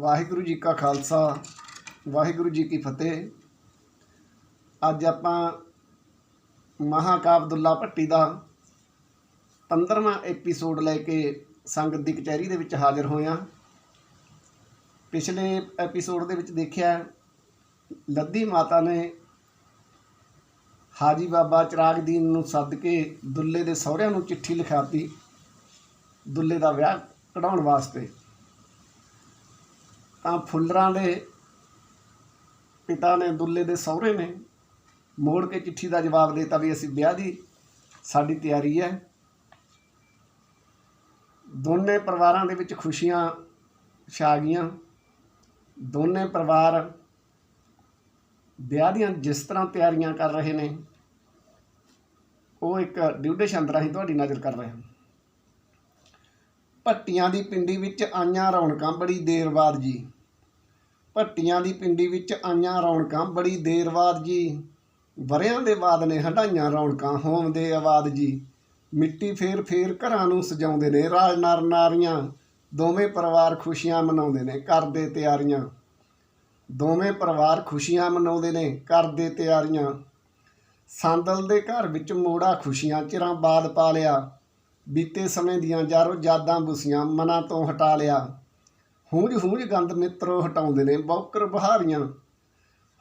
ਵਾਹਿਗੁਰੂ ਜੀ ਕਾ ਖਾਲਸਾ, ਵਾਹਿਗੁਰੂ ਜੀ ਕੀ ਫਤਿਹ। ਅੱਜ ਆਪਾਂ ਮਹਾਕਾਵ ਦੁੱਲਾ ਭੱਟੀ ਦਾ 15ਵਾਂ ਐਪੀਸੋਡ ਲੈ ਕੇ ਸੰਗਤ ਦੀ ਕਚਹਿਰੀ ਦੇ ਵਿੱਚ ਹਾਜ਼ਰ ਹੋਇਆ ਪਿਛਲੇ ਐਪੀਸੋਡ ਦੇ ਵਿੱਚ ਦੇਖਿਆ ਲੱਦੀ ਮਾਤਾ ਨੇ ਹਾਜੀ ਬਾਬਾ ਚਿਰਾਗਦੀਨ ਨੂੰ ਸੱਦ ਕੇ ਦੁੱਲੇ ਦੇ ਸਹੁਰਿਆਂ ਨੂੰ ਚਿੱਠੀ ਲਿਖਾਤੀ, ਦੁੱਲੇ ਦਾ ਵਿਆਹ ਕਢਾਉਣ ਵਾਸਤੇ। ਤਾਂ ਫੁੱਲਰਾਂ ਦੇ ਪਿਤਾ ਨੇ, ਦੁੱਲੇ ਦੇ ਸਹੁਰੇ ਨੇ ਮੋੜ ਕੇ ਚਿੱਠੀ ਦਾ ਜਵਾਬ ਦਿੱਤਾ ਵੀ ਅਸੀਂ ਵਿਆਹ ਦੀ ਸਾਡੀ ਤਿਆਰੀ ਹੈ। ਦੋਨੇ ਪਰਿਵਾਰਾਂ ਦੇ ਵਿੱਚ ਖੁਸ਼ੀਆਂ ਛਾ ਗਈਆਂ। ਦੋਨੇ ਪਰਿਵਾਰ ਵਿਆਹ ਦੀਆਂ ਜਿਸ ਤਰ੍ਹਾਂ ਤਿਆਰੀਆਂ ਕਰ ਰਹੇ ਨੇ, ਉਹ ਇੱਕ ਡਿਊਟੇਸ਼ਨ ਅੰਦਰ ਅਸੀਂ ਤੁਹਾਡੀ ਨਜ਼ਰ ਕਰ ਰਹੇ ਹਾਂ ਭੱਟੀਆਂ ਦੀ ਪਿੰਡੀ ਵਿੱਚ ਆਈਆਂ ਰੌਣਕਾਂ ਬੜੀ ਦੇਰ ਬਾਅਦ ਜੀ। ਭੱਟੀਆਂ ਦੀ ਪਿੰਡੀ ਵਿੱਚ ਆਈਆਂ ਰੌਣਕਾਂ ਬੜੀ ਦੇਰ ਬਾਅਦ ਜੀ। ਵਰਿਆਂ ਦੇ ਬਾਅਦ ਨੇ ਹਟਾਈਆਂ ਰੌਣਕਾਂ, ਹੋਮ ਦੇ ਆਵਾਜ਼ ਜੀ। ਮਿੱਟੀ ਫੇਰ ਫੇਰ ਘਰਾਂ ਨੂੰ ਸਜਾਉਂਦੇ ਨੇ, ਰਾਜ ਨਰ ਨਾਰੀਆਂ। ਦੋਵੇਂ ਪਰਿਵਾਰ ਖੁਸ਼ੀਆਂ ਮਨਾਉਂਦੇ ਨੇ ਕਰਦੇ ਤਿਆਰੀਆਂ। ਦੋਵੇਂ ਪਰਿਵਾਰ ਖੁਸ਼ੀਆਂ ਮਨਾਉਂਦੇ ਨੇ ਕਰਦੇ ਤਿਆਰੀਆਂ। ਸੰਦਲ ਦੇ ਘਰ ਵਿੱਚ ਮੋੜਾ ਖੁਸ਼ੀਆਂ ਚਿਰਾਂ ਬਾਦ ਪਾ ਲਿਆ। ਬੀਤੇ ਸਮੇਂ ਦੀਆਂ ਯਾਰੋ ਯਾਦਾਂ ਬੁਸੀਆਂ ਮਨਾਂ ਤੋਂ ਹਟਾ ਲਿਆ। ਹੂੰਜ ਹੂੰਜ ਗੰਦ ਮਿੱਤਰੋ ਹਟਾਉਂਦੇ ਨੇ, ਬੌਕਰ ਬਹਾਰੀਆਂ।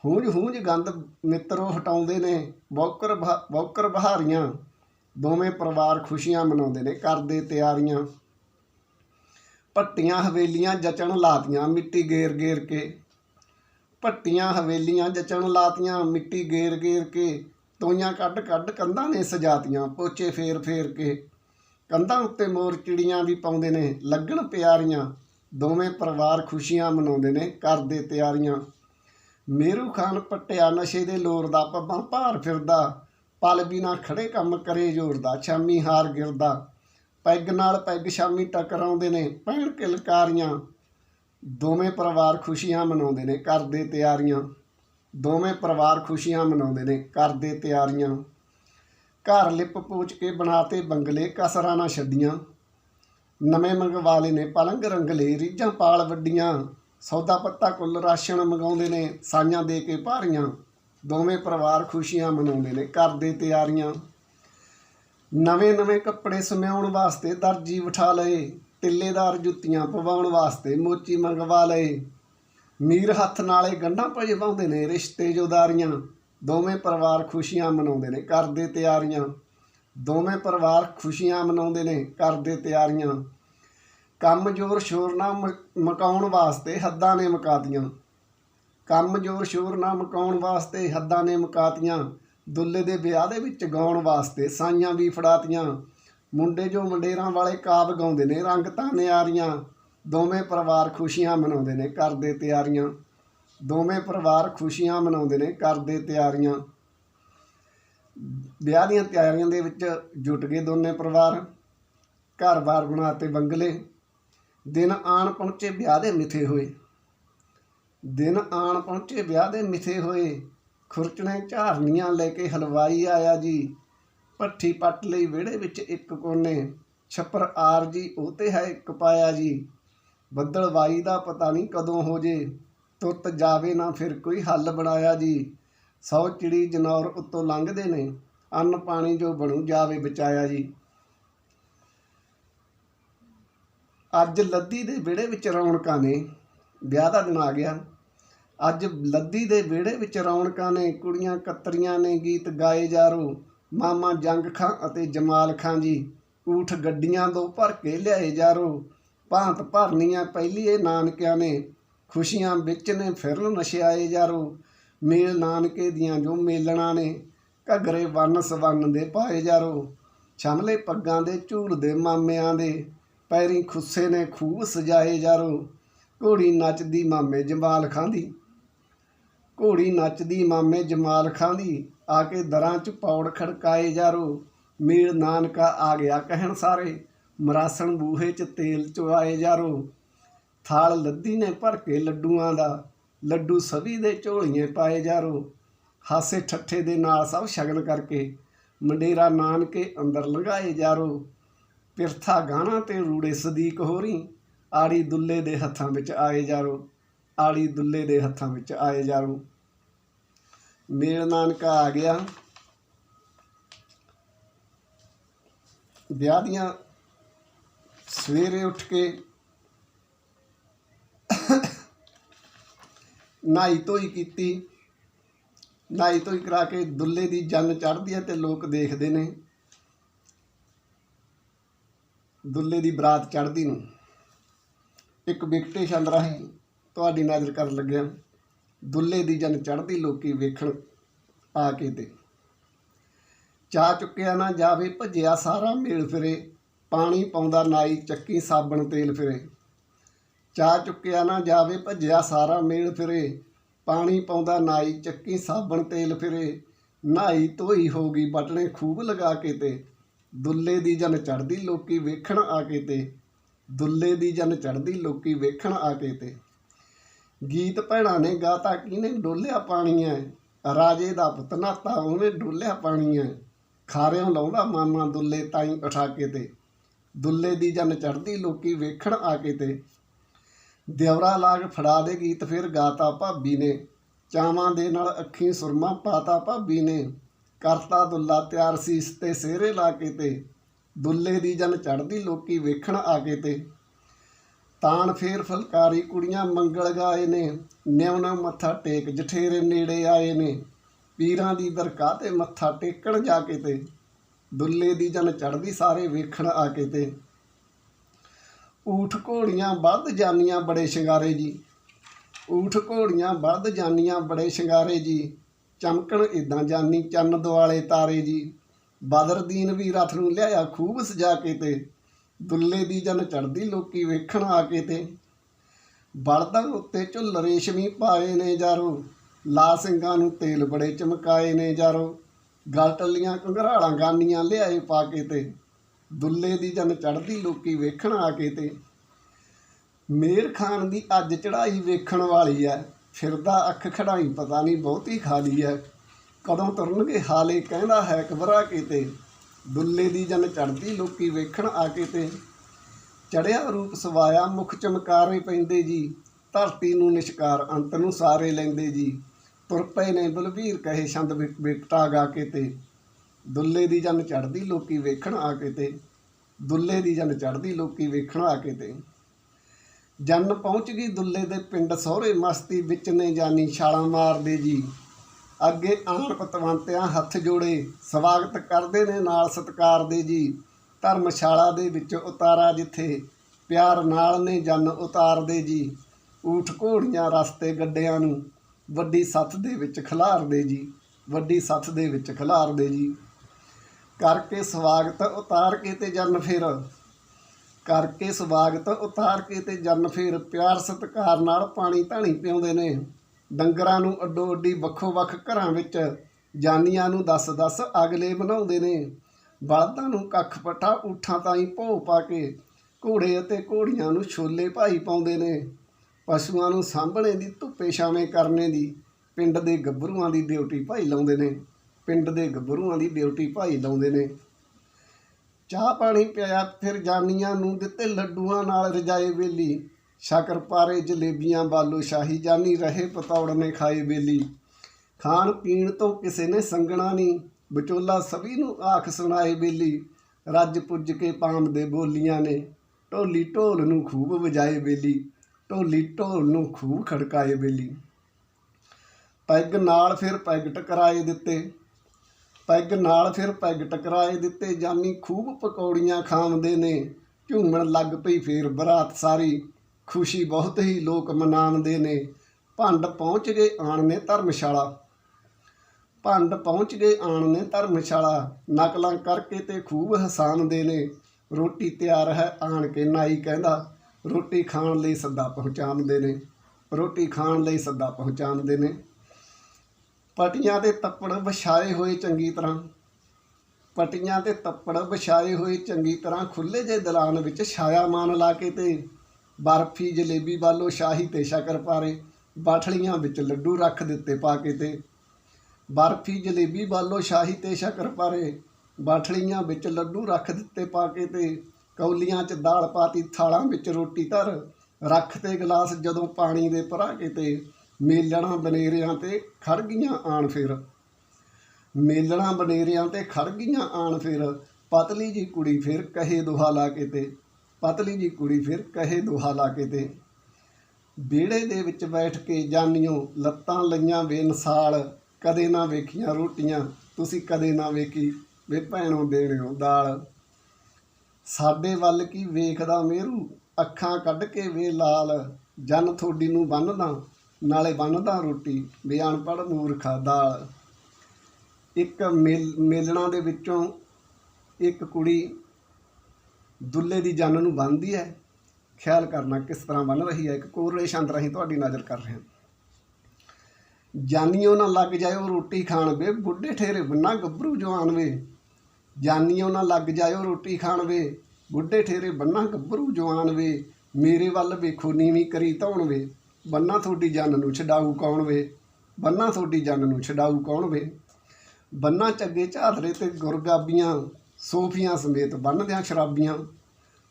ਹੂੰਜ ਹੂੰਜ ਗੰਦ ਮਿੱਤਰੋ ਹਟਾਉਂਦੇ ਨੇ, ਬੌਕਰ ਬਹਾ- ਬੌਕਰ ਬਹਾਰੀਆਂ। ਦੋਵੇਂ ਪਰਿਵਾਰ ਖੁਸ਼ੀਆਂ ਮਨਾਉਂਦੇ ਨੇ ਕਰਦੇ ਤਿਆਰੀਆਂ। ਪੱਟੀਆਂ ਹਵੇਲੀਆਂ ਜਚਣ ਲਾਤੀਆਂ, ਮਿੱਟੀ ਗੇਰ ਗੇਰ ਕੇ। ਪੱਟੀਆਂ ਹਵੇਲੀਆਂ ਜਚਣ ਲਾਤੀਆਂ, ਮਿੱਟੀ ਗੇਰ ਗੇਰ ਕੇ। ਤੋਈਆਂ ਕੱਢ ਕੱਢ ਕੰਧਾਂ ਨੇ ਸਜਾਤੀਆਂ, ਪੋਚੇ ਫੇਰ ਫੇਰ ਕੇ। ਕੰਧਾਂ ਉੱਤੇ ਮੋਰ ਚਿੜੀਆਂ ਵੀ ਪਾਉਂਦੇ ਨੇ, ਲੱਗਣ ਪਿਆਰੀਆਂ, ਦੋਵੇਂ ਪਰਿਵਾਰ ਖੁਸ਼ੀਆਂ ਮਨਾਉਂਦੇ ਨੇ ਕਰਦੇ ਤਿਆਰੀਆਂ। ਮੇਰੂ ਖਾਨ ਪੱਟਿਆ ਨਸ਼ੇ ਦੇ ਲੋਰ ਦਾ, ਪੱਬਾਂ ਭਾਰ ਫਿਰਦਾ, ਪਲ ਬਿਨਾ ਖੜੇ ਕੰਮ ਕਰੇ ਜ਼ੋਰ ਦਾ ਸ਼ਾਮੀ ਹਾਰ ਗਿਰਦਾ। ਪੈਗ ਨਾਲ ਪੈਗ ਸ਼ਾਮੀ ਟਕਰਾਉਂਦੇ ਨੇ ਪੈਣ ਕਿਲਕਾਰੀਆਂ। ਦੋਵੇਂ ਪਰਿਵਾਰ ਖੁਸ਼ੀਆਂ ਮਨਾਉਂਦੇ ਨੇ ਕਰਦੇ ਤਿਆਰੀਆਂ। ਦੋਵੇਂ ਪਰਿਵਾਰ ਖੁਸ਼ੀਆਂ ਮਨਾਉਂਦੇ ਨੇ ਕਰਦੇ ਤਿਆਰੀਆਂ। ਘਰ ਲਿਪ ਪੋਚ ਕੇ ਬਣਾਤੇ ਬੰਗਲੇ ਕਸਰਾਂ ਨਾ ਛੱਡੀਆਂ। ਨਵੇਂ ਮੰਗਵਾਲੇ ਨੇ ਪਲੰਗ ਰੰਗਲੇ ਰੀਝਾਂ ਪਾਲ ਵੱਡੀਆਂ। ਸੌਦਾ ਪੱਤਾ ਕੁੱਲ ਰਾਸ਼ਨ ਮੰਗਾਉਂਦੇ ਨੇ, ਸਾਈਆਂ ਦੇ ਕੇ ਭਾਰੀਆਂ। ਦੋਵੇਂ ਪਰਿਵਾਰ ਖੁਸ਼ੀਆਂ ਮਨਾਉਂਦੇ ਨੇ ਕਰਦੇ ਤਿਆਰੀਆਂ। ਨਵੇਂ ਨਵੇਂ ਕੱਪੜੇ ਸਮਾਉਣ ਵਾਸਤੇ ਦਰਜੀ ਬਿਠਾ ਲਏ ਟਿੱਲੇਦਾਰ ਜੁੱਤੀਆਂ ਪਵਾਉਣ ਵਾਸਤੇ ਮੋਚੀ ਮੰਗਵਾ ਲਏ। ਮੀਰ ਹੱਥ ਨਾਲੇ ਗੰਢਾਂ ਭਜਵਾਉਂਦੇ ਨੇ, ਰਿਸ਼ਤੇ ਜੋਦਾਰੀਆਂ। ਦੋਵੇਂ ਪਰਿਵਾਰ ਖੁਸ਼ੀਆਂ ਮਨਾਉਂਦੇ ਨੇ ਕਰਦੇ ਤਿਆਰੀਆਂ। ਦੋਵੇਂ ਪਰਿਵਾਰ ਖੁਸ਼ੀਆਂ ਮਨਾਉਂਦੇ ਨੇ ਕਰਦੇ ਤਿਆਰੀਆਂ। ਕੰਮ ਜ਼ੋਰ ਸ਼ੋਰ ਨਾ ਮ- ਮਕਾਉਣ ਵਾਸਤੇ ਹੱਦਾਂ ਨੇ ਮਕਾਤੀਆਂ। ਕੰਮ ਜ਼ੋਰ ਸ਼ੋਰ ਨਾ ਮਕਾਉਣ ਵਾਸਤੇ ਹੱਦਾਂ ਨੇ ਮਕਾਤੀਆਂ। ਦੁੱਲੇ ਦੇ ਵਿਆਹ ਦੇ ਵਿੱਚ ਗਾਉਣ ਵਾਸਤੇ ਸਾਈਆਂ ਵੀ ਫੜਾਤੀਆਂ। ਮੁੰਡੇ ਜੋ ਮੰਡੇਰਾਂ ਵਾਲੇ ਕਾਬ ਗਾਉਂਦੇ ਨੇ, ਰੰਗ ਤਾਂ ਨਿਆਰੀਆਂ ਦੋਵੇਂ ਪਰਿਵਾਰ ਖੁਸ਼ੀਆਂ ਮਨਾਉਂਦੇ ਨੇ ਕਰਦੇ ਤਿਆਰੀਆਂ। ਦੋਵੇਂ ਪਰਿਵਾਰ ਖੁਸ਼ੀਆਂ ਮਨਾਉਂਦੇ ਨੇ ਕਰਦੇ ਤਿਆਰੀਆਂ। ਵਿਆਹ ਦੀਆਂ ਤਿਆਰੀਆਂ ਦੇ ਵਿੱਚ ਜੁਟ ਗਏ ਦੋਨੇ ਪਰਿਵਾਰ। ਘਰ-ਬਾਰ ਬਣਾਤੇ ਬੰਗਲੇ। ਦਿਨ ਆਣ ਪਹੁੰਚੇ ਵਿਆਹ ਦੇ ਮਿੱਥੇ ਹੋਏ। ਦਿਨ ਆਣ ਪਹੁੰਚੇ ਵਿਆਹ ਦੇ ਮਿੱਥੇ ਹੋਏ। ਖੁਰਚਣੇ ਝਾਰਨੀਆਂ ਲੈ ਕੇ ਹਲਵਾਈ ਆਇਆ ਜੀ। ਭੱਠੀ ਪੱਟ ਲਈ ਵਿਹੜੇ ਵਿੱਚ ਇੱਕ ਕੋਨੇ। ਛੱਪਰ ਆਰ ਜੀ, ਉਹ ਤੇ ਹੈ ਇੱਕ ਪਾਇਆ ਜੀ। ਬੱਦਲਵਾਈ ਦਾ ਪਤਾ ਨਹੀਂ ਕਦੋਂ ਹੋ ਜੇ। ਤੁੱਤ ਜਾਵੇ ਨਾ ਫਿਰ ਕੋਈ ਹੱਲ ਬਣਾਇਆ ਜੀ। ਸੌ ਚਿੜੀ ਜਨੌਰ ਉੱਤੋਂ ਲੰਘਦੇ ਨੇ। ਅੰਨ ਪਾਣੀ ਜੋ ਬਣੂ ਜਾਵੇ ਬਚਾਇਆ ਜੀ। ਅੱਜ ਲੱਦੀ ਦੇ ਵਿਹੜੇ ਵਿੱਚ ਰੌਣਕਾਂ ਨੇ। ਵਿਆਹ ਦਾ ਦਿਨ ਆ ਗਿਆ। ਅੱਜ ਲੱਦੀ ਦੇ ਵਿਹੜੇ ਵਿੱਚ ਰੌਣਕਾਂ ਨੇ। ਕੁੜੀਆਂ ਕਤਰੀਆਂ ਨੇ ਗੀਤ ਗਾਏ ਜਾਰੋ। ਮਾਮਾ ਜੰਗ ਖਾਂ ਅਤੇ ਜਮਾਲ ਖਾਂ ਜੀ। ਊਠ ਗੱਡੀਆਂ ਦੋ ਭਰ ਕੇ ਲਿਆਏ ਜਾਰੋ। ਭਾਂਤ ਭਰਨੀਆਂ ਪਹਿਲੀ ਇਹ ਨਾਨਕਿਆਂ ਨੇ। ਖੁਸ਼ੀਆਂ ਵਿੱਚ ਨੇ, ਫਿਰਨ ਨਸ਼ਿਆਏ ਜਾਰੋ ਮੇਲ ਨਾਨਕੇ ਦੀਆਂ ਜੋ ਮੇਲਣਾ ਨੇ, ਘੱਗਰੇ ਵੰਨ ਸਵੰਨ ਦੇ ਪਾਏ ਜਾਰੋ ਛਮਲੇ ਪੱਗਾਂ ਦੇ ਝੂਲਦੇ ਮਾਮਿਆਂ ਦੇ, ਪੈਰੀ ਖੁੱਸੇ ਨੇ ਖੂਬ ਸਜਾਏ ਜਾਰੋ ਘੋੜੀ ਨੱਚਦੀ ਮਾਮੇ ਜਮਾਲ ਖਾਂ ਦੀ, ਘੋੜੀ ਨੱਚਦੀ ਮਾਮੇ ਜਮਾਲ ਖਾਂ ਦੀ, ਆ ਕੇ ਦਰਾਂ 'ਚ ਪੌੜ ਖੜਕਾਏ ਜਾਰੋ ਮੀਰ ਨਾਨਕਾ ਆ ਗਿਆ ਕਹਿਣ ਸਾਰੇ, ਮਰਾਸਣ ਬੂਹੇ 'ਚ ਤੇਲ ਚੁਆਏ ਜਾਰੋ ਥਾਲ ਲੱਦੀ ਨੇ ਭਰ ਕੇ ਲੱਡੂਆਂ ਦਾ, ਲੱਡੂ ਸਭੀ ਦੇ ਝੋਲੀਆਂ ਪਾਏ ਜਾਰੋ। ਹਾਸੇ ਠੱਠੇ ਦੇ ਨਾਲ ਸਭ ਸ਼ਗਨ ਕਰਕੇ ਮੰਡੇਰਾ ਨਾਨਕੇ ਅੰਦਰ ਲੰਘਾਏ ਜਾਰੋ। ਪਿਰਥਾ ਗਾਣਾ ਤੇ ਰੂੜੇ ਸਦੀਕ ਹੋਰੀ, ਆੜੀ ਦੁੱਲੇ ਦੇ ਹੱਥਾਂ ਵਿੱਚ ਆਏ ਜਾਰੋ। ਆੜੀ ਦੁੱਲੇ ਦੇ ਹੱਥਾਂ ਵਿੱਚ ਆਏ ਜਾਰੋ। ਮੇਲ ਨਾਨਕਾ ਆ ਗਿਆ। ਵਿਆਹ ਦੀਆਂ ਸਵੇਰੇ ਉੱਠ ਕੇ ਨਾਈ ਧੋਈ ਕੀਤੀ। ਨਾਈ ਧੋਈ ਕਰਾ ਕੇ ਦੁੱਲੇ ਦੀ ਜੰਨ ਚੜ੍ਹਦੀ ਹੈ ਤੇ ਲੋਕ ਦੇਖਦੇ ਨੇ। ਦੁੱਲੇ ਦੀ ਬਰਾਤ ਚੜ੍ਹਦੀ ਨੂੰ। ਇੱਕ ਵਿਕਟੇ ਛੰਦ ਰਾਹੀਂ ਤੁਹਾਡੀ ਨਜ਼ਰ ਕਰਨ ਲੱਗਿਆ ਦੁੱਲੇ ਦੀ ਜਨ ਚੜ੍ਹਦੀ ਲੋਕੀ ਵੇਖਣ ਆ ਕੇ ਤੇ। ਜਾ ਚੁੱਕਿਆ ਨਾ ਜਾਵੇ, ਭੱਜਿਆ ਸਾਰਾ ਮੇਲ ਫਿਰੇ। ਪਾਣੀ ਪਾਉਂਦਾ ਨਾਈ, ਚੱਕੀ ਸਾਬਣ ਤੇਲ ਫਿਰੇ। ਚਾਹ ਚੁੱਕਿਆ ਨਾ ਜਾਵੇ, ਭੱਜਿਆ ਸਾਰਾ ਮੇਲ ਫਿਰੇ। ਪਾਣੀ ਪਾਉਂਦਾ ਨਾਈ, ਚੱਕੀ ਸਾਬਣ ਤੇਲ ਫਿਰੇ। ਨਾਈ ਧੋਈ ਹੋ ਗਈ, ਬਟਣੇ ਖੂਬ ਲਗਾ ਕੇ ਤੇ। ਦੁੱਲੇ ਦੀ ਜਨ ਚੜਦੀ ਲੋਕੀ ਵੇਖਣ ਆ ਕੇ ਤੇ। ਦੁੱਲੇ ਦੀ ਜਨ ਚੜਦੀ ਲੋਕੀ ਵੇਖਣ ਆ ਕੇ ਤੇ। ਗੀਤ ਭੈਣਾਂ ਨੇ ਗਾਤਾ ਕਿਨੇ ਡੋਲਿਆ ਪਾਣੀ ਐ ਰਾਜੇ ਦਾ ਪੁੱਤ ਨਾਤਾ, ਉਹਨੇ ਡੋਲਿਆ ਪਾਣੀ ਐ ਖਾਰਿਓਂ ਲਾਉਂਦਾ ਮਾਮਾ ਦੁੱਲੇ ਤਾਈ ਉਠਾ ਕੇ ਤੇ। ਦੁੱਲੇ ਦੀ ਜਨ ਚੜਦੀ ਲੋਕੀ ਵੇਖਣ ਆ ਕੇ ਤੇ। ਦਿਵਰਾ ਲਾਗ ਫੜਾ ਦੇ ਗੀਤ ਫਿਰ ਗਾਤਾ ਭਾਬੀ ਨੇ। ਚਾਵਾਂ ਦੇ ਨਾਲ ਅੱਖੀਂ ਸੁਰਮਾ ਪਾਤਾ ਭਾਬੀ ਨੇ। ਕਰਤਾ ਦੁੱਲਾ ਤਿਆਰ ਸੀਸ ਤੇ ਸਿਹਰੇ ਲਾ ਕੇ ਤੇ। ਦੁੱਲੇ ਦੀ ਜਨ ਚੜਦੀ ਲੋਕੀ ਵੇਖਣ ਆ ਕੇ ਤੇ। ਤਾਣ ਫੇਰ ਫਲਕਾਰੀ ਕੁੜੀਆਂ ਮੰਗਲ ਗਾਏ ਨੇ। ਨਿਉ ਮੱਥਾ ਟੇਕ ਜਠੇਰੇ ਨੇੜੇ ਆਏ ਨੇ। ਪੀਰਾਂ ਦੀ ਦਰਗਾਹ ਤੇ ਮੱਥਾ ਟੇਕਣ ਜਾ ਕੇ ਤੇ। ਦੁੱਲੇ ਦੀ ਜਨ ਚੜਦੀ ਸਾਰੇ ਵੇਖਣ ਆ ਕੇ ਤੇ। ਊਠ ਘੋੜੀਆਂ ਵੱਧ ਜਾਨੀਆਂ ਬੜੇ ਸ਼ਿੰਗਾਰੇ ਜੀ। ਊਠ ਘੋੜੀਆਂ ਵੱਧ ਜਾਨੀਆਂ ਬੜੇ ਸ਼ਿੰਗਾਰੇ ਜੀ। ਚਮਕਣ ਇਦਾਂ ਜਾਨੀ ਚੰਨ ਦੁਆਲੇ ਤਾਰੇ ਜੀ। ਬਦਰਦੀਨ ਵੀ ਰਥ ਨੂੰ ਲਿਆਇਆ ਖੂਬ ਸਜਾ ਕੇ ਤੇ, ਦੁੱਲੇ ਦੀ ਜਨ ਚੜਦੀ ਲੋਕੀ ਵੇਖਣ ਆ ਕੇ ਤੇ। ਬਲਦਾਂ ਉੱਤੇ ਝੁੱਲ ਰੇਸ਼ਮੀ ਪਾਏ ਨੇ ਜਾਰੋ, ਲਾ ਸਿੰਘਾਂ ਨੂੰ ਤੇਲ ਬੜੇ ਚਮਕਾਏ ਨੇ ਜਾਰੋ। ਗਲ ਟੱਲੀਆਂ, ਘੰਗਰਾਲਾਂ, ਗਾਨੀਆਂ ਲਿਆਏ ਪਾ ਕੇ ਤੇ। ਦੁੱਲੇ ਦੀ ਜਨ ਚੜਦੀ ਲੋਕੀ ਵੇਖਣ ਆ ਕੇ ਤੇ ਮੇਰ ਖਾਨ ਦੀ ਅੱਜ ਚੜਾਈ ਵੇਖਣ ਵਾਲੀ ਐ, ਫਿਰਦਾ ਅੱਖ ਖੜਾਈ ਪਤਾ ਨਹੀਂ ਬਹੁਤੀ ਖਾਲੀ ਐ। ਕਦੋਂ ਤੁਰਨਗੇ ਹਾਲੇ ਕਹਿੰਦਾ ਹੈ ਕਬਰਾ ਕੇ ਤੇ, ਦੁੱਲੇ ਦੀ ਜਨ ਚੜਦੀ ਲੋਕੀ ਵੇਖਣ ਆ ਕੇ ਤੇ। ਚੜਿਆ ਰੂਪ ਸਵਾਇਆ ਮੁਖ ਚਮਕਾਰੇ ਪੈਂਦੇ ਜੀ, ਧਰਤੀ ਨੂੰ ਨਿਸ਼ਕਾਰ ਅੰਤ ਨੂੰ ਸਾਰੇ ਲੈਂਦੇ ਜੀ। ਤੁਰ ਪਏ ਨੇ ਬਲਵੀਰ ਕਹੇ ਛੰਦ ਵਿਕ- ਵਿਕਟਾ ਗਾ ਕੇ ਤੇ। ਦੁੱਲੇ ਦੀ ਜਨ ਚੜਦੀ ਲੋਕੀ ਵੇਖਣ ਆ ਕੇ ਤੇ, ਦੁੱਲੇ ਦੀ ਜਨ ਚੜਦੀ ਲੋਕੀ ਵੇਖਣ ਆ ਕੇ ਤੇ। ਜਨ ਪਹੁੰਚ ਗਈ ਦੁੱਲੇ ਦੇ ਪਿੰਡ ਸਹੁਰੇ ਮਸਤੀ, ਵਿੱਚ ਨੇ ਜਾਨੀ ਛਾਲਾਂ ਮਾਰਦੇ ਜੀ। ਅੱਗੇ ਆਣ ਪਤਵੰਤਿਆਂ ਹੱਥ ਜੋੜੇ, ਸਵਾਗਤ ਕਰਦੇ ਨੇ ਨਾਲ ਸਤਕਾਰ ਦੇ ਜੀ। ਧਰਮਸ਼ਾਲਾ ਦੇ ਵਿੱਚ ਉਤਾਰਾ ਜਿੱਥੇ, ਪਿਆਰ ਨਾਲ ਨੇ ਜਨ ਉਤਾਰਦੇ ਜੀ। ਊਠ ਘੋੜੀਆਂ ਰਸਤੇ ਗੱਡਿਆਂ ਨੂੰ, ਵੱਡੀ ਸੱਥ ਦੇ ਵਿੱਚ ਖਿਲਾਰਦੇ ਜੀ। ਵੱਡੀ ਸੱਥ ਦੇ ਵਿੱਚ ਖਿਲਾਰਦੇ ਜੀ। ਕਰਕੇ ਸਵਾਗਤ ਉਤਾਰ ਕੇ ਤੇ ਜਨ ਫਿਰ। ਕਰਕੇ ਸਵਾਗਤ ਉਤਾਰ ਕੇ ਤੇ ਜਨ ਫਿਰ। ਪਿਆਰ ਸਤਿਕਾਰ ਨਾਲ ਪਾਣੀ ਧਾਣੀ ਪਿਆਉਂਦੇ ਨੇ। ਡੰਗਰਾਂ ਨੂੰ ਅੱਡੋ ਅੱਡੀ ਵੱਖੋ ਵੱਖ ਘਰਾਂ ਵਿੱਚ ਜਾਨੀਆਂ ਨੂੰ ਦਸ ਦਸ ਅਗਲੇ ਬਣਾਉਂਦੇ ਨੇ। ਬਲਦਾਂ ਨੂੰ ਕੱਖ ਪੱਠਾ ਊਠਾਂ ਤਾਈਂ ਭੋ ਪਾ ਕੇ ਘੋੜੇ ਅਤੇ ਘੋੜੀਆਂ ਨੂੰ ਛੋਲੇ ਭਾਈ ਪਾਉਂਦੇ ਨੇ। ਪਸ਼ੂਆਂ ਨੂੰ ਸਾਂਭਣੇ ਦੀ ਧੁੱਪੇ ਛਾਵੇਂ ਕਰਨੇ ਦੀ, ਪਿੰਡ ਦੇ ਗੱਭਰੂਆਂ ਦੀ ਡਿਊਟੀ ਭਾਈ ਲਾਉਂਦੇ ਨੇ। ਪਿੰਡ ਦੇ ਗੱਭਰੂਆਂ ਦੀ ਡਿਊਟੀ ਭਾਈ ਲਾਉਂਦੇ ਨੇ। ਚਾਹ ਪਾਣੀ ਪਿਆ ਫਿਰ ਜਾਨੀਆਂ ਨੂੰ ਦਿੱਤੇ ਲੱਡੂਆਂ ਨਾਲ ਰਜਾਏ ਵੇਲੀ। ਸ਼ਕਰ ਪਾਰੇ ਜਲੇਬੀਆਂ ਬਾਲੂ, ਸ਼ਾਹੀ ਜਾਨੀ ਰਹੇ ਪਤੌੜ ਨੇ ਖਾਏ ਵੇਲੀ ਖਾਣ ਪੀਣ ਤੋਂ ਕਿਸੇ ਨੇ ਸੰਗਣਾ ਨਹੀਂ, ਵਿਚੋਲਾ ਸਭੀ ਨੂੰ ਆਖ ਸੁਣਾਏ ਵੇਲੀ ਰੱਜ ਪੁੱਜ ਕੇ ਪਾਮ ਦੇ ਬੋਲੀਆਂ ਨੇ, ਢੋਲੀ ਢੋਲ ਨੂੰ ਖੂਬ ਵਜਾਏ ਵੇਲੀ ਢੋਲੀ ਢੋਲ ਨੂੰ ਖੂਬ ਖੜਕਾਏ ਵੇਲੀ ਪੈਗ ਨਾਲ ਫਿਰ ਪੈਗ ਟਕਰਾਏ ਦਿੱਤੇ। ਪੈਗ ਨਾਲ ਫਿਰ ਪੈਗ ਟਕਰਾਏ ਦਿੱਤੇ, ਜਾਨੀ ਖੂਬ ਪਕੌੜੀਆਂ ਖਾਂਦੇ ਨੇ। ਝੂਮਣ ਲੱਗ ਪਈ ਫੇਰ ਬਰਾਤ ਸਾਰੀ। ਖੁਸ਼ੀ ਬਹੁਤ ਹੀ ਲੋਕ ਮਨਾਉਂਦੇ ਨੇ। ਭੰਡ ਪਹੁੰਚ ਗਏ ਆਣ ਨੇ ਧਰਮਸ਼ਾਲਾ। ਭੰਡ ਪਹੁੰਚ ਗਏ ਆਣ ਨੇ ਧਰਮਸ਼ਾਲਾ। ਨਕਲਾਂ ਕਰਕੇ ਤੇ ਖੂਬ ਹਸਾਨਦੇ ਨੇ। ਰੋਟੀ ਤਿਆਰ ਹੈ ਆਣ ਕੇ ਨਾਈ ਕਹਿੰਦਾ। ਰੋਟੀ ਖਾਣ ਲਈ ਸੱਦਾ ਪਹੁੰਚਾਉਂਦੇ ਨੇ। ਰੋਟੀ ਖਾਣ ਲਈ ਸੱਦਾ ਪਹੁੰਚਾਉਂਦੇ ਨੇ। ਪਟੀਆਂ ਤੇ ਤੱਪੜ ਵਿਛਾਏ ਹੋਏ ਚੰਗੀ ਤਰ੍ਹਾਂ। ਪਟੀਆਂ ਤੇ ਤੱਪੜ ਵਿਛਾਏ ਹੋਏ ਚੰਗੀ ਤਰ੍ਹਾਂ ਖੁੱਲੇ ਜੇ ਦਲਾਨ ਵਿੱਚ ਛਾਇਆ ਮਾਨ ਲਾ ਕੇ ਤੇ ਬਰਫੀ, ਜਲੇਬੀ ਬਾਲੋ ਸ਼ਾਹੀ ਤੇ ਸ਼ਕਰਪਾਰੇ ਬਾਠਲੀਆਂ ਵਿੱਚ ਲੱਡੂ ਰੱਖ ਦਿੱਤੇ ਪਾ ਕੇ ਤੇ। ਬਰਫੀ, ਜਲੇਬੀ ਬਾਲੋ ਸ਼ਾਹੀ ਤੇ ਸ਼ਕਰਪਾਰੇ ਬਾਠਲੀਆਂ ਵਿੱਚ ਲੱਡੂ ਰੱਖ ਦਿੱਤੇ ਪਾ ਕੇ ਤੇ ਕੌਲੀਆਂ 'ਚ ਦਾਲ ਪਾਤੀ, ਥਾਲਾਂ ਵਿੱਚ ਰੋਟੀ ਧਰ ਰੱਖ ਤੇ ਗਲਾਸ ਜਦੋਂ ਪਾਣੀ ਦੇ ਭਰਾ ਕੇ ਤੇ ਮੇਲਣਾ ਬਨੇਰਿਆਂ ਤੇ ਖੜ ਗਈਆਂ ਆਣ ਫਿਰ। ਮੇਲਣਾ ਬਨੇਰਿਆਂ ਤੇ ਖੜ ਗਈਆਂ ਆਣ ਫਿਰ। ਪਤਲੀ ਜੀ ਕੁੜੀ ਫਿਰ ਕਹੇ ਦੁਹਾ ਲਾ ਕੇ ਤੇ। ਪਤਲੀ ਜੀ ਕੁੜੀ ਫਿਰ ਕਹੇ ਦੁਹਾ ਲਾ ਕੇ ਤੇ। ਵਿਹੜੇ ਦੇ ਵਿੱਚ ਬੈਠ ਕੇ ਜਾਨੀਓ, ਲੱਤਾਂ ਲਈਆਂ ਬੇਨਸਾਲ ਕਦੇ ਨਾ ਵੇਖੀਆਂ ਰੋਟੀਆਂ, ਤੁਸੀਂ ਕਦੇ ਨਾ ਵੇਖੀ ਵੇ ਭੈਣੋ ਦੇਣਿਓ ਦਾਲ। ਸਾਡੇ ਵੱਲ ਕੀ ਵੇਖਦਾ ਮੇਰੂ? ਅੱਖਾਂ ਕੱਢ ਕੇ ਵੇ ਲਾਲ। ਜਨ ਥੋਡੀ ਨੂੰ ਬੰਨਦਾ ਨਾਲੇ ਬੰਨਦਾ ਰੋਟੀ, ਵੀ ਅਨਪੜ੍ਹ ਮੂਰਖਾ ਦਾਲ। ਇੱਕ ਮੇਲ, ਮੇਲਣਾ ਦੇ ਵਿੱਚੋਂ ਇੱਕ ਕੁੜੀ ਦੁੱਲੇ ਦੀ ਜਾਨ ਨੂੰ ਬੰਨਦੀ ਹੈ। ਖਿਆਲ ਕਰਨਾ ਕਿਸ ਤਰ੍ਹਾਂ ਬਣ ਰਹੀ ਹੈ। ਇੱਕ ਕੋਰਿਲੇਸ਼ਨ ਰਾਹੀਂ ਤੁਹਾਡੀ ਨਜ਼ਰ ਕਰ ਰਿਹਾ। ਜਾਨੀਓ ਨਾ ਲੱਗ ਜਾਇਓ ਰੋਟੀ ਖਾਣ ਵੇ, ਬੁੱਢੇ ਠੇਰੇ ਬੰਨਾ ਗੱਭਰੂ ਜਵਾਨ ਵੇ। ਜਾਨੀਓ ਨਾ ਲੱਗ ਜਾਇਓ ਰੋਟੀ ਖਾਣ ਵੇ, ਬੁੱਢੇ ਠੇਰੇ ਬੰਨਾ ਗੱਭਰੂ ਜਵਾਨ ਵੇ। ਮੇਰੇ ਵੱਲ ਵੇਖੋ ਨੀਵੀਂ ਕਰੀ ਧੌਣ ਵੇ। ਬੰਨਾ ਤੁਹਾਡੀ ਜਨ ਨੂੰ ਛਡਾਊ ਕੌਣ ਵੇ? ਬੰਨਾ ਤੁਹਾਡੀ ਜਨ ਨੂੰ ਛਡਾਊ ਕੌਣ ਵੇ? ਬੰਨਾ ਚੱਗੇ ਝਾਦਰੇ ਤੇ ਗੁਰਗਾਬੀਆਂ, ਸੋਫੀਆਂ ਸਮੇਤ ਬੰਨਦਿਆਂ ਸ਼ਰਾਬੀਆਂ।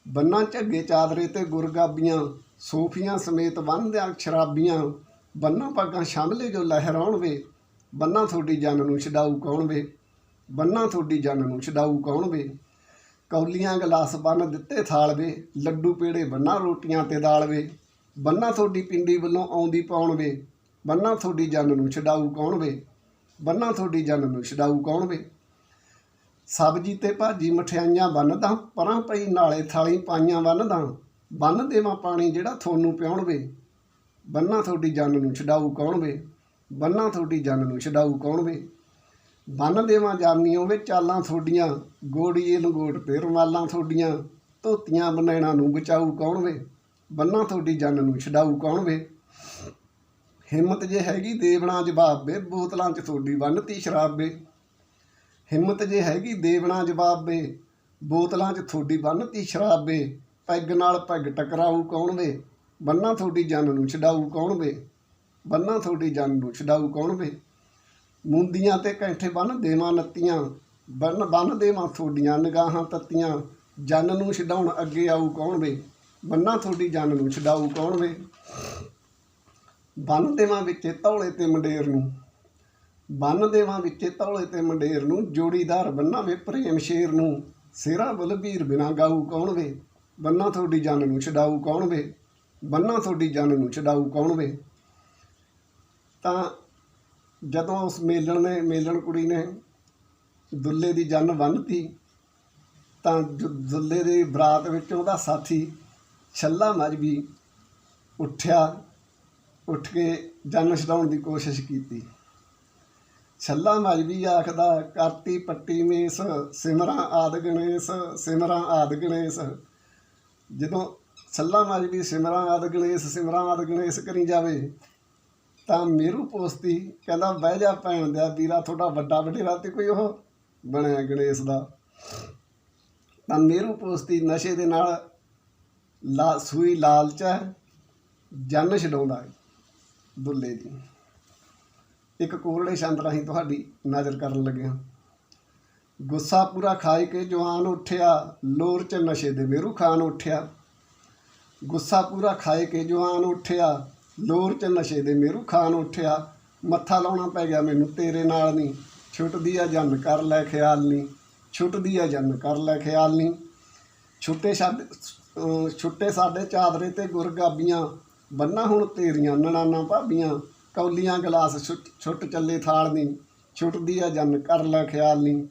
ਬੰਨਾ ਝੱਗੇ ਚਾਦਰੇ ਤੇ ਗੁਰਗਾਬੀਆਂ, ਸੋਫੀਆਂ ਸਮੇਤ ਬੰਨਦਿਆਂ ਸ਼ਰਾਬੀਆਂ। ਬੰਨਾ ਪੱਗਾਂ ਸ਼ਾਮਲੇ ਜੋ ਲਹਿਰਾਉਣ ਵੇ, ਬੰਨਾ ਤੁਹਾਡੀ ਜਨ ਨੂੰ ਛਡਾਊ ਕੌਣ ਵੇ? ਬੰਨਾ ਤੁਹਾਡੀ ਜਨ ਨੂੰ ਛਡਾਊ ਕੌਣ ਵੇ? ਕੌਲੀਆਂ ਗਲਾਸ ਬੰਨ ਦਿੱਤੇ ਥਾਲ ਵੇ, ਲੱਡੂ ਪੇੜੇ ਬੰਨਾ ਰੋਟੀਆਂ ਤੇ ਦਾਲ ਵੇ। ਬੰਨਾ ਤੁਹਾਡੀ ਪਿੰਡੀ ਵੱਲੋਂ ਆਉਂਦੀ ਪਾਉਣ ਵੇ, ਬੰਨਾ ਤੁਹਾਡੀ ਜਨ ਨੂੰ ਛਡਾਊ ਕੌਣ ਵੇ, ਬੰਨਾ ਤੁਹਾਡੀ ਜਨ ਨੂੰ ਛਡਾਊ ਕੌਣ ਵੇ? ਸਬਜੀ ਤੇ ਭਾਜੀ ਮਠਿਆਈਆਂ ਬੰਨਦਾ, ਪਰਾਂ ਪਈ ਨਾਲੇ ਥਾਲੀ ਪਾਈਆਂ ਬੰਨਦਾ, ਬੰਨ ਦੇਵਾਂ ਪਾਣੀ ਜਿਹੜਾ ਤੁਹਾਨੂੰ ਪਿਉਣ ਵੇ। ਬੰਨਾ ਤੁਹਾਡੀ ਜਨ ਨੂੰ ਛਡਾਊ ਕੌਣ ਵੇ, ਬੰਨਾ ਤੁਹਾਡੀ ਜਨ ਨੂੰ ਛਡਾਊ ਕੌਣ ਵੇ? ਬੰਨ ਦੇਵਾਂ ਜਾਨੀਓ ਵੇ ਚਾਲਾਂ ਤੁਹਾਡੀਆਂ, ਗੋੜੀਏ ਲੰਗੋਟ ਤੇ ਰੁਮਾਲਾਂ ਤੁਹਾਡੀਆਂ, ਧੋਤੀਆਂ ਬਨੈਣਾ ਨੂੰ ਬਚਾਊ ਕੌਣ ਵੇ? ਬੰਨਾ ਤੁਹਾਡੀ ਜਨ ਨੂੰ ਛਡਾਊ ਕੌਣ ਵੇ? ਹਿੰਮਤ ਜੇ ਹੈਗੀ ਦੇਵਣਾ ਜਵਾਬ ਵੇ, ਬੋਤਲਾਂ 'ਚ ਤੁਹਾਡੀ ਬੰਨਤੀ ਸ਼ਰਾਬ ਵੇ। ਹਿੰਮਤ ਜੇ ਹੈਗੀ ਦੇਵਣਾ ਜਵਾਬ ਵੇ, ਬੋਤਲਾਂ 'ਚ ਤੁਹਾਡੀ ਬੰਨਤੀ ਸ਼ਰਾਬ ਵੇ। ਪੈਗ ਨਾਲ ਪੈਗ ਟਕਰਾਊ ਕੌਣ ਵੇ? ਬੰਨਾ ਤੁਹਾਡੀ ਜਨ ਨੂੰ ਛਡਾਊ ਕੌਣ ਵੇ? ਬੰਨਾ ਤੁਹਾਡੀ ਜਨ ਨੂੰ ਛਡਾਊ ਕੌਣ ਵੇ? ਮੁੰਦੀਆਂ ਤੇ ਕੈਂਠੇ ਬੰਨ ਦੇਵਾਂ ਨੱਤੀਆਂ, ਬੰਨ ਬੰਨ ਦੇਵਾਂ ਤੁਹਾਡੀਆਂ ਨਿਗਾਹਾਂ ਤੱਤੀਆਂ। ਜਨ ਨੂੰ ਛਡਾਉਣ ਅੱਗੇ ਆਊ ਕੌਣ ਵੇ? ਬੰਨਾ ਤੁਹਾਡੀ ਜਨ ਨੂੰ ਛਡਾਊ ਕੌਣ ਵੇ? ਬੰਨ ਦੇਵਾਂ ਵਿੱਚੇ ਤੌਲੇ ਤੇ ਮੰਡੇਰ ਨੂੰ। ਬੰਨ ਦੇਵਾਂ ਵਿੱਚੇ ਤੌਲੇ ਤੇ ਮੰਡੇਰ ਨੂੰ, ਜੋੜੀਦਾਰ ਬੰਨਾ ਵੇ ਪ੍ਰੇਮ ਸ਼ੇਰ ਨੂੰ। ਸਿਰਾ ਬਲਬੀਰ ਬਿਨਾ ਗਾਊ ਕੌਣ ਵੇ? ਬੰਨਾ ਤੁਹਾਡੀ ਜਨ ਨੂੰ ਛਡਾਊ ਕੌਣ ਵੇ? ਬੰਨਾ ਤੁਹਾਡੀ ਜਨ ਨੂੰ ਛਡਾਊ ਕੌਣ ਵੇ? ਤਾਂ ਜਦੋਂ ਉਸ ਮੇਲਣ ਨੇ, ਮੇਲਣ ਕੁੜੀ ਨੇ ਦੁੱਲੇ ਦੀ ਜਨ ਬੰਨਤੀ, ਤਾਂ ਜ- ਦੁੱਲੇ ਦੀ ਬਰਾਤ ਵਿੱਚ ਉਹਦਾ ਸਾਥੀ ਛੱਲਾ ਮਜਬੀ ਉੱਠਿਆ, ਉੱਠ ਕੇ ਜਨ ਛਡਾਉਣ ਦੀ ਕੋਸ਼ਿਸ਼ ਕੀਤੀ। ਛੱਲਾ ਮਜਬੀ ਆਖਦਾ, ਕਰਤੀ ਪੱਟੀ ਮੇਸ, ਸਿਮਰਾਂ ਆਦ ਗਣੇਸ਼, ਸਿਮਰਾਂ ਆਦ ਗਣੇਸ਼। ਜਦੋਂ ਛੱਲਾ ਮਜਬੀ ਸਿਮਰਾਂ ਆਦ ਗਣੇਸ਼, ਸਿਮਰਾਂ ਆਦ ਗਣੇਸ਼ ਕਰੀ ਜਾਵੇ, ਤਾਂ ਮੇਰੂ ਪੋਸਤੀ ਕਹਿੰਦਾ, ਬਹਿ ਜਾ ਭੈਣ ਦਾ ਵੀਰਾ, ਤੁਹਾਡਾ ਵੱਡਾ ਵਡੇਰਾ ਤੇ ਕੋਈ ਉਹ ਬਣਿਆ ਗਣੇਸ਼ ਦਾ। ਤਾਂ ਮੇਰੂ ਪੋਸਤੀ ਨਸ਼ੇ ਦੇ ਨਾਲ ਲਾ ਸੂਈ ਲਾਲਚ ਹੈ, ਜਨ ਛਡਾਉਂਦਾ ਹੈ ਦੁੱਲੇ ਦੀ। ਇੱਕ ਕੋਰੜੇ ਛੰਦ ਰਾਹੀਂ ਤੁਹਾਡੀ ਨਜ਼ਰ ਕਰਨ ਲੱਗਿਆ ਗੁੱਸਾ ਪੂਰਾ ਖਾਈ ਕੇ ਜਵਾਨ ਉੱਠਿਆ, ਲੋਰ ਚ ਨਸ਼ੇ ਦੇ ਮੇਰੂ ਖਾਨ ਉੱਠਿਆ। ਗੁੱਸਾ ਪੂਰਾ ਖਾਏ ਕੇ ਜਵਾਨ ਉੱਠਿਆ, ਲੋਰ ਚ ਨਸ਼ੇ ਦੇ ਮੇਰੂ ਖਾਨ ਉੱਠਿਆ। ਮੱਥਾ ਲਾਉਣਾ ਪੈ ਗਿਆ ਮੈਨੂੰ ਤੇਰੇ ਨਾਲ ਨਹੀਂ ਛੁੱਟਦੀ ਆ ਜਨ ਕਰ ਲੈ ਖਿਆਲ ਨਹੀਂ ਛੁੱਟਦੀ ਆ ਜਨ ਕਰ ਲੈ ਖਿਆਲ ਨਹੀਂ ਛੁੱਟੇ ਛੱਡ ਛੁੱਟੇ ਸਾਡੇ ਚਾਦਰੇ ਤੇ ਗੁਰਗਾਬੀਆਂ, ਬੰਨਾ ਹੁਣ ਤੇਰੀਆਂ ਨਨਾਨਾ ਭਾਬੀਆਂ, ਕੌਲੀਆਂ ਗਲਾਸ ਛੁੱਟ ਛੁੱਟ ਚੱਲੇ ਥਾਲ ਨਹੀਂ ਛੁੱਟਦੀ ਆ ਜਨ ਕਰ ਲੈ ਖਿਆਲ ਨਹੀਂ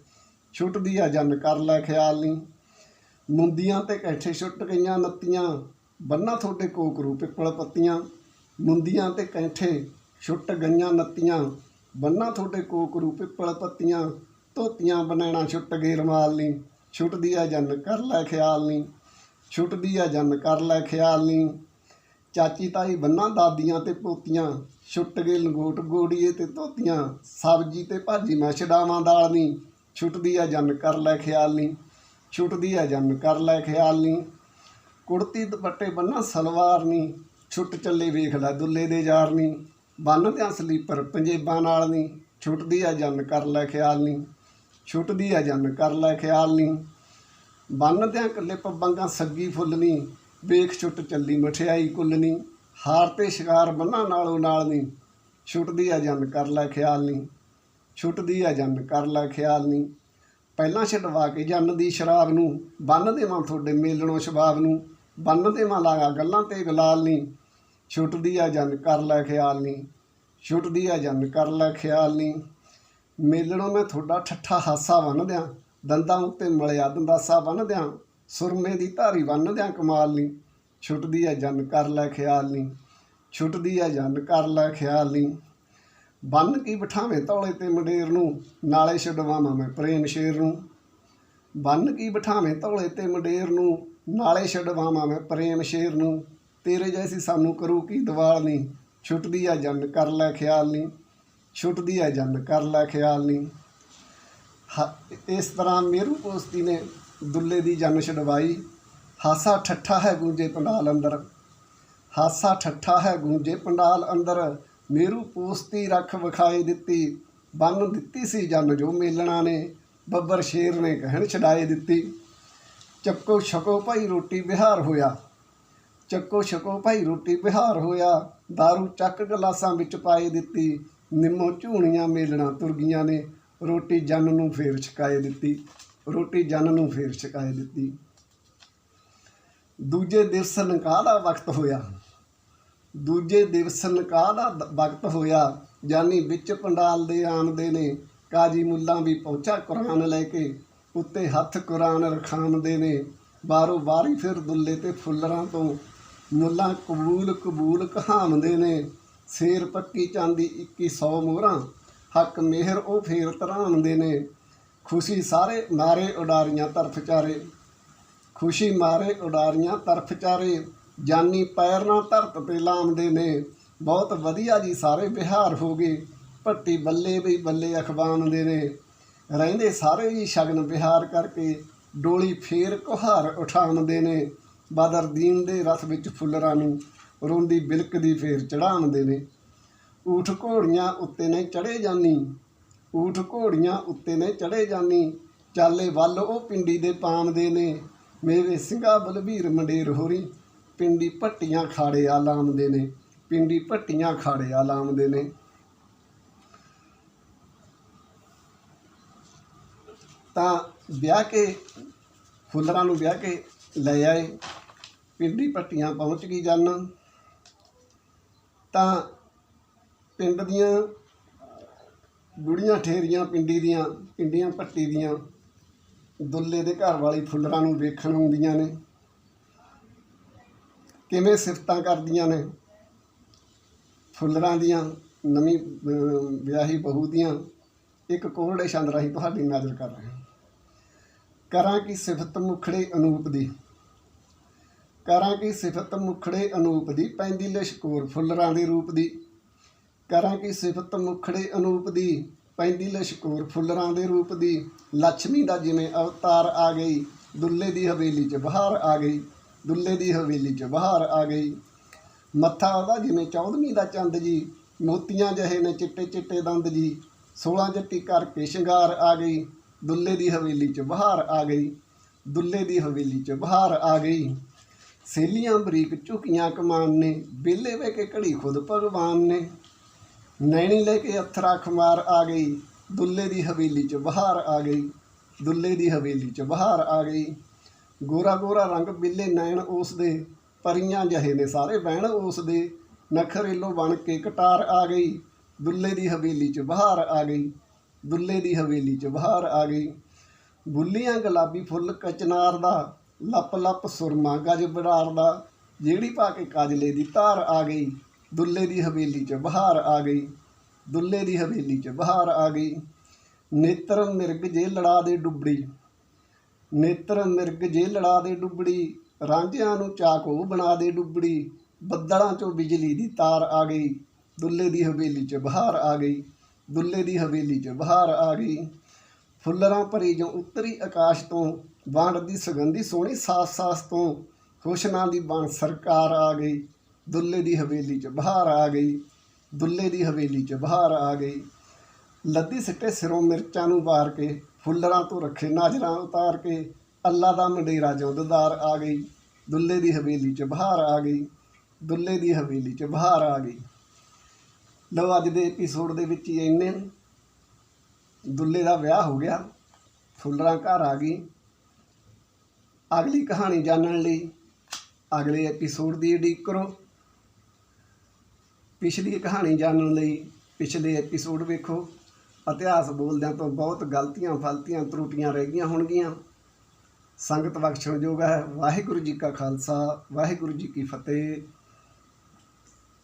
ਛੁੱਟਦੀ ਆ ਜਨ ਕਰ ਲੈ ਖਿਆਲ ਨਹੀਂ ਮੁੰਦੀਆਂ ਤੇ ਕੈਠੇ ਛੁੱਟ ਗਈਆਂ ਨੱਤੀਆਂ, ਬੰਨਾ ਤੁਹਾਡੇ ਕੋਕਰੂ ਪਿੱਪਲ ਪੱਤੀਆਂ, ਮੁੰਦੀਆਂ ਤੇ ਕੈਂਠੇ ਛੁੱਟ ਗਈਆਂ ਨੱਤੀਆਂ, ਬੰਨਾ ਤੁਹਾਡੇ ਕੋਕਰੂ ਪਿੱਪਲ ਪੱਤੀਆਂ, ਧੋਤੀਆਂ ਬਨੈਣਾ ਛੁੱਟ ਗਏ ਰਮਾਲ ਨਹੀਂ ਛੁੱਟਦੀ ਆ ਜਨ ਕਰ ਲੈ ਖਿਆਲ ਨਹੀਂ ਛੁੱਟਦੀ ਆ, ਜਨ ਕਰ ਲੈ, ਖਿਆਲ ਨਹੀਂ ਚਾਚੀ ਤਾਈ ਬੰਨਾ ਦਾਦੀਆਂ ਤੇ ਪੋਤੀਆਂ, ਛੁੱਟ ਗਏ ਲੰਗੋਟ ਗੋੜੀਏ ਤੇ ਧੋਤੀਆਂ, ਸਬਜੀ ਤੇ ਭਾਜੀ ਮੈਂ ਛਡਾਵਾਂ ਦਾਲ ਨਹੀਂ ਛੁੱਟਦੀ ਆ, ਜਨ ਕਰ ਲੈ, ਖਿਆਲ ਨਹੀਂ ਛੁੱਟਦੀ ਆ, ਜਨ ਕਰ ਲੈ, ਖਿਆਲ ਨਹੀਂ ਕੁੜਤੀ ਦੁਪੱਟੇ ਬੰਨਾ ਸਲਵਾਰ ਨਹੀਂ ਛੁੱਟ ਚੱਲੇ ਵੇਖ ਲੈ ਦੁੱਲੇ ਦੇ ਯਾਰ ਨਹੀਂ ਬੰਨਦਿਆਂ ਸਲੀਪਰ ਪੰਜੇਬਾਂ ਨਾਲ ਨਹੀਂ ਛੁੱਟਦੀ ਆ, ਜਨ ਕਰ ਲੈ, ਖਿਆਲ ਨਹੀਂ ਛੁੱਟਦੀ ਆ, ਜਨ ਕਰ ਲੈ, ਖਿਆਲ ਨਹੀਂ ਬੰਨਦਿਆਂ ਕੱਲੇ ਪੱਬਾਂਗਾ ਸੱਗੀ ਫੁੱਲਨੀ ਵੇਖ ਛੁੱਟ ਚੱਲੀ ਮਠਿਆਈ ਕੁੱਲਨੀ ਹਾਰ ਤੇ ਸ਼ਿਕਾਰ ਬੰਨਾ ਨਾਲੋਂ ਨਾਲ ਨਹੀਂ ਛੁੱਟਦੀ ਆ ਜਨ ਕਰ ਲੈ ਖਿਆਲ ਨਹੀਂ ਛੁੱਟਦੀ ਆ ਜਨ ਕਰ ਲੈ ਖਿਆਲ ਨਹੀਂ ਪਹਿਲਾਂ ਛਡਵਾ ਕੇ ਜਨ ਦੀ ਸ਼ਰਾਬ ਨੂੰ, ਬੰਨ ਦੇਵਾਂ ਤੁਹਾਡੇ ਮੇਲਣੋਂ ਸ਼ਬਾਬ ਨੂੰ, ਬੰਨ ਦੇਵਾਂ ਲਾਗਾ ਗੱਲਾਂ ਤੇ ਗਲਾਲ ਨਹੀਂ ਛੁੱਟਦੀ ਆ ਜਨ ਕਰ ਲੈ ਖਿਆਲ ਨਹੀਂ ਛੁੱਟਦੀ ਆ ਜਨ ਕਰ ਲੈ ਖਿਆਲ ਨਹੀਂ ਮੇਲਣੋਂ ਮੈਂ ਤੁਹਾਡਾ ਠੱਠਾ ਹਾਸਾ ਬੰਨ ਦਿਆਂ ਦੰਦਾਂ ਉੱਤੇ ਮਲਿਆ ਦੰਦਾਸਾ ਬੰਨ ਸੁਰਮੇ ਦੀ ਧਾਰੀ ਬੰਨ ਕਮਾਲ ਨਹੀਂ ਛੁੱਟਦੀ ਆ ਜਨ ਕਰ ਲੈ ਖਿਆਲ ਨਹੀਂ ਛੁੱਟਦੀ ਆ ਜਨ ਕਰ ਲੈ ਖਿਆਲ ਨਹੀਂ ਬੰਨ ਕੀ ਬਿਠਾਵੇਂ ਤੌਲੇ ਤੇ ਮੰਡੇਰ ਨੂੰ, ਨਾਲੇ ਛਡਵਾਵਾਂ ਮੈਂ ਪ੍ਰੇਮ ਸ਼ੇਰ ਨੂੰ। ਬੰਨ ਕੀ ਬਿਠਾਵੇਂ ਤੌਲੇ ਤੇ ਮੰਡੇਰ ਨੂੰ, ਨਾਲੇ ਛਡਵਾਵਾਂ ਮੈਂ ਪ੍ਰੇਮ ਸ਼ੇਰ ਨੂੰ। ਤੇਰੇ ਜੈਸੀ ਸਾਨੂੰ ਕਰੂ ਕੀ ਦਵਾਲ ਨਹੀਂ ਛੁੱਟਦੀ ਆ ਜਨ ਕਰ ਲੈ ਖਿਆਲ ਨਹੀਂ ਛੁੱਟਦੀ ਆ ਜਨ ਕਰ ਲੈ ਖਿਆਲ ਨਹੀਂ ਇਸ ਤਰ੍ਹਾਂ ਮੇਰੂ ਪੋਸਤੀ ਨੇ ਦੁੱਲੇ ਦੀ ਜਨ ਛਡਵਾਈ। ਹਾਸਾ ਠੱਠਾ ਹੈ ਗੂੰਜੇ ਪੰਡਾਲ ਅੰਦਰ। ਹਾਸਾ ਠੱਠਾ ਹੈ ਗੂੰਜੇ ਪੰਡਾਲ ਅੰਦਰ। ਮੇਰੂ ਪੋਸਤੀ ਰੱਖ ਵਿਖਾਈ ਦਿੱਤੀ। ਬੰਨ ਦਿੱਤੀ ਸੀ ਜਨ ਜੋ ਮੇਲਣਾ ਨੇ। ਬੱਬਰ ਸ਼ੇਰ ਨੇ ਕਹਿਣ ਛਡਾਏ ਦਿੱਤੀ। ਚੱਕੋ ਛਕੋ ਭਾਈ ਰੋਟੀ ਵਿਹਾਰ ਹੋਇਆ। ਚੱਕੋ ਛਕੋ ਭਾਈ ਰੋਟੀ ਵਿਹਾਰ ਹੋਇਆ। दारू ਚੱਕ ਗਲਾਸਾਂ ਵਿੱਚ ਪਾਏ ਦਿੱਤੀ। ਨਿੰਮੋ ਝੂਣੀਆਂ ਮੇਲਣਾ ਤੁਰ ਗਈਆਂ ਨੇ। ਰੋਟੀ ਜਨ ਨੂੰ ਫੇਰ ਛਕਾਏ ਦਿੱਤੀ, ਰੋਟੀ ਜਨ ਨੂੰ ਫੇਰ ਛਕਾਏ ਦਿੱਤੀ। ਦੂਜੇ ਦਿਵਸ ਨਿਕਾਹ ਦਾ ਵਕਤ ਹੋਇਆ? ਦੂਜੇ ਦਿਵਸ ਨਿਕਾਹ ਦਾ, ਵਕਤ ਹੋਇਆ? ਜਾਨੀ ਵਿੱਚ ਪੰਡਾਲ ਦੇ ਆਮਦੇ ਨੇ ਕਾਜੀ ਮੁੱਲਾ ਵੀ ਪਹੁੰਚਾ ਕੁਰਾਨ ਲੈ ਕੇ, ਉੱਤੇ ਹੱਥ ਕੁਰਾਨ ਰਖਾਮਦੇ ਨੇ। ਬਾਰੋ ਬਾਰੀ ਫਿਰ ਦੁੱਲੇ ਤੇ ਫੁੱਲਰਾਂ ਤੋਂ ਮੁੱਲਾ ਕਬੂਲ ਕਬੂਲ ਕਹਾਮਦੇ ਨੇ। ਸ਼ੇਰ ਪੱਕੀ ਚਾਂਦੀ 2100 ਮੋਹਰਾਂ ਹੱਕ ਮਿਹਰ ਉਹ ਫੇਰ ਧਰਾਮਦੇ ਨੇ। ਖੁਸ਼ੀ ਸਾਰੇ ਮਾਰੇ ਉਡਾਰੀਆਂ ਤਰਫ ਚਾਰੇ। ਖੁਸ਼ੀ ਮਾਰੇ ਉਡਾਰੀਆਂ ਤਰਫ ਚਾਰੇ। ਜਾਨੀ ਪੈਰ ਨਾਲ ਧਰਤ ਤੇ ਲਾਮਦੇ ਨੇ। ਬਹੁਤ ਵਧੀਆ ਜੀ ਸਾਰੇ ਬਿਹਾਰ ਹੋ ਗਏ। ਭੱਟੀ ਬੱਲੇ ਵੀ ਬੱਲੇ ਅਖਬਾਨ ਨੇ। ਰਹਿੰਦੇ ਸਾਰੇ ਜੀ ਸ਼ਗਨ ਬਿਹਾਰ ਕਰਕੇ ਡੋਲੀ ਫੇਰ ਕੁਹਾਰ ਉਠਾਉਂਦੇ ਨੇ। ਬਦਰਦੀਨ ਦੇ ਰਥ ਵਿੱਚ ਫੁੱਲਰਾਂ ਨੂੰ ਰੋਂਦੀ ਬਿਲਕਦੀ ਫੇਰ ਚੜਾਉਂਦੇ ਨੇ। ਊਠ ਘੋੜੀਆਂ ਉੱਤੇ ਨੇ ਚੜੇ ਜਾਨੀ। ਊਠ ਘੋੜੀਆਂ ਉੱਤੇ ਨੇ ਚੜੇ ਜਾਨੀ। ਚਾਲੇ ਵੱਲ ਉਹ ਪਿੰਡੀ ਦੇ ਪਾਮਦੇ ਨੇ। ਮੇਰੇ ਸਿੰਘਾ ਬਲਬੀਰ ਮੰਡੇਰ ਹੋਰੀ। ਪਿੰਡੀ ਭੱਟੀਆਂ ਖਾੜੇ ਆ ਲਾਮਦੇ ਨੇ। ਪਿੰਡੀ ਭੱਟੀਆਂ ਖਾੜੇ ਆ ਲਾਮਦੇ ਨੇ। ਤਾਂ ਵਿਆਹ ਕੇ, ਫੁੱਲਰਾਂ ਨੂੰ ਵਿਆਹ ਕੇ ਲੈ ਆਏ। ਪਿੰਡੀ ਭੱਟੀਆਂ ਪਹੁੰਚ ਗਈ ਜਨ ਤਾਂ ਪਿੰਡ ਦੀਆਂ ਬੁੜੀਆਂ ਠੇਰੀਆਂ, ਪਿੰਡੀ ਦੀਆਂ, ਪਿੰਡੀਆਂ ਭੱਟੀ ਦੀਆਂ, ਦੁੱਲੇ ਦੇ ਘਰ ਵਾਲੀ ਫੁੱਲਰਾਂ ਨੂੰ ਵੇਖਣ ਆਉਂਦੀਆਂ ਨੇ। ਕਿਵੇਂ ਸਿਫਤਾਂ ਕਰਦੀਆਂ ਨੇ। ਫੁੱਲਰਾਂ ਦੀਆਂ ਨਵੀਂ ਵਿਆਹੀ ਬਹੂ ਦੀਆਂ ਇੱਕ ਕੋਹੜੇ ਛੰਦ ਰਾਹੀਂ ਤੁਹਾਡੀ ਨਜ਼ਰ ਕਰ ਰਹੇ ਕਰਾਂ ਕੀ ਸਿਫਤ ਮੁਖੜੇ ਅਨੂਪ ਦੀ। ਕਰਾਂ ਕੀ ਸਿਫਤ ਮੁਖੜੇ ਅਨੂਪ ਦੀ ਪੈਂਦੀ ਲਸ਼ਕੋਰ ਫੁੱਲਰਾਂ ਦੇ ਰੂਪ ਦੀ। ਕਰਾਂ ਕੀ ਸਿਫਤ ਮੁਖੜੇ ਅਨੂਪ ਦੀ, ਪੈਂਦੀ ਲਸ਼ਕੂਰ ਫੁੱਲਰਾਂ ਦੇ ਰੂਪ ਦੀ। ਲక్ష్ਮੀ ਦਾ ਜਿਵੇਂ ਅਵਤਾਰ ਆ ਗਈ, ਦੁੱਲੇ ਦੀ ਹਵੇਲੀ 'ਚ ਬਹਾਰ ਆ ਗਈ, ਦੁੱਲੇ ਦੀ ਹਵੇਲੀ 'ਚ ਬਹਾਰ ਆ ਗਈ। ਮੱਥਾ ਉਹਦਾ ਜਿਵੇਂ ਚੌਦਵੀਂ ਦਾ ਚੰਦ ਜੀ, ਮੋਤੀਆਂ ਜਹੇ ਨੇ ਚਿੱਟੇ ਚਿੱਟੇ ਦੰਦ ਜੀ। 16 ਜੱਟੀ ਕਰਕੇ ਸ਼ਿੰਗਾਰ ਆ ਗਈ, ਦੁੱਲੇ ਦੀ ਹਵੇਲੀ 'ਚ ਬਹਾਰ ਆ ਗਈ, ਦੁੱਲੇ ਦੀ ਹਵੇਲੀ 'ਚ ਬਹਾਰ ਆ ਗਈ। ਸੇਲੀਆਂ ਬਰੀਕ ਝੁਕੀਆਂ ਕਮਾਨ ਨੇ, ਬੇਲੇ ਵੇ ਕੇ ਘੜੀ ਖੁਦ ਭਗਵਾਨ ਨੇ। ਨੈਣੀ ਲੈ ਕੇ ਅਥਰਾ ਖਮਾਰ ਆ ਗਈ, ਦੁੱਲੇ ਦੀ ਹਵੇਲੀ 'ਚ ਬਹਾਰ ਆ ਗਈ, ਦੁੱਲੇ ਦੀ ਹਵੇਲੀ 'ਚ ਬਹਾਰ ਆ ਗਈ। ਗੋਰਾ ਗੋਰਾ ਰੰਗ ਬਿੱਲੇ ਨੈਣ ਉਸ ਦੇ, ਪਰੀਆਂ ਜਹੇ ਨੇ ਸਾਰੇ ਬਹਿਣ ਉਸ ਦੇ। ਨਖਰੇਲੋ ਬਣ ਕੇ ਕਟਾਰ ਆ ਗਈ, ਦੁੱਲੇ ਦੀ ਹਵੇਲੀ 'ਚ ਬਹਾਰ ਆ ਗਈ, ਦੁੱਲੇ ਦੀ ਹਵੇਲੀ 'ਚ ਬਹਾਰ ਆ ਗਈ। ਬੁੱਲੀਆਂ ਗੁਲਾਬੀ ਫੁੱਲ ਕਚਨਾਰ ਦਾ, ਲੱਪ ਲੱਪ ਸੁਰਮਾ ਗਜ ਬੜਾਰ ਦਾ, ਜਿਹੜੀ ਪਾ ਕੇ ਕਾਜਲੇ ਦੀ ਧਾਰ ਆ ਗਈ। ਦੁੱਲੇ ਦੀ ਹਵੇਲੀ 'ਚ ਬਹਾਰ ਆ ਗਈ। ਦੁੱਲੇ ਦੀ ਹਵੇਲੀ 'ਚ ਬਹਾਰ ਆ ਗਈ। ਨੇਤਰ ਮਿਰਗ ਜੇ ਲੜਾ ਦੇ ਡੁੱਬੜੀ। ਨੇਤਰ ਮਿਰਗ ਜੇ ਲੜਾ ਦੇ ਡੁੱਬੜੀ। ਰਾਂਝਿਆਂ ਨੂੰ ਚਾਕੋ ਬਣਾ ਦੇ ਡੁੱਬੜੀ। ਬੱਦਲਾਂ 'ਚੋਂ ਬਿਜਲੀ ਦੀ ਤਾਰ ਆ ਗਈ। ਦੁੱਲੇ ਦੀ ਹਵੇਲੀ 'ਚ ਬਹਾਰ ਆ ਗਈ। ਦੁੱਲੇ ਦੀ ਹਵੇਲੀ 'ਚ ਬਹਾਰ ਆ ਗਈ। ਫੁੱਲਰਾਂ ਭਰੀ ਜੋ ਉੱਤਰੀ ਆਕਾਸ਼ ਤੋਂ ਵਾਂਡ ਦੀ ਸੁਗੰਧੀ ਸੋਹਣੀ ਸਾਸ ਸਾਸ ਤੋਂ, ਖੁਸ਼ਨਾ ਦੀ ਬਣ ਸਰਕਾਰ ਆ ਗਈ। ਦੁੱਲੇ ਦੀ ਹਵੇਲੀ 'ਚ ਬਹਾਰ ਆ ਗਈ, ਦੁੱਲੇ ਦੀ ਹਵੇਲੀ 'ਚ ਬਹਾਰ ਆ ਗਈ। ਲੱਦੀ ਸਿੱਟੇ ਸਿਰੋਂ ਮਿਰਚਾਂ ਨੂੰ ਵਾਰ ਕੇ, ਫੁੱਲਰਾਂ ਤੋਂ ਰੱਖੇ ਨਾਜ਼ਰਾਂ ਉਤਾਰ ਕੇ, ਅੱਲਾ ਦਾ ਮੰਡੇਰਾ ਜੋਦਦਾਰ ਆ ਗਈ। ਦੁੱਲੇ ਦੀ ਹਵੇਲੀ 'ਚ ਬਹਾਰ ਆ ਗਈ, ਦੁੱਲੇ ਦੀ ਹਵੇਲੀ 'ਚ ਬਹਾਰ ਆ ਗਈ। ਲਓ ਅੱਜ ਦੇ ਐਪੀਸੋਡ ਦੇ ਵਿੱਚ ਹੀ ਇੰਨੇ ਨੂੰ। ਦੁੱਲੇ ਦਾ ਵਿਆਹ ਹੋ ਗਿਆ, ਫੁੱਲਰਾਂ ਘਰ ਆ ਗਈ। ਅਗਲੀ ਕਹਾਣੀ ਜਾਣਨ ਲਈ ਅਗਲੇ ਐਪੀਸੋਡ ਦੀ ਉਡੀਕ ਕਰੋ। ਪਿਛਲੀ ਕਹਾਣੀ ਜਾਣਨ ਲਈ ਪਿਛਲੇ ਐਪੀਸੋਡ ਵੇਖੋ। ਇਤਿਹਾਸ ਬੋਲਦਿਆਂ ਤੋਂ ਬਹੁਤ ਗਲਤੀਆਂ, ਫਲਤੀਆਂ, ਤਰੁੱਟੀਆਂ ਰਹਿ ਗਈਆਂ ਹੋਣਗੀਆਂ। ਸੰਗਤ ਬਖਸ਼ਣਯੋਗ ਹੈ। ਵਾਹਿਗੁਰੂ ਜੀ ਕਾ ਖਾਲਸਾ, ਵਾਹਿਗੁਰੂ ਜੀ ਕੀ ਫਤਿਹ।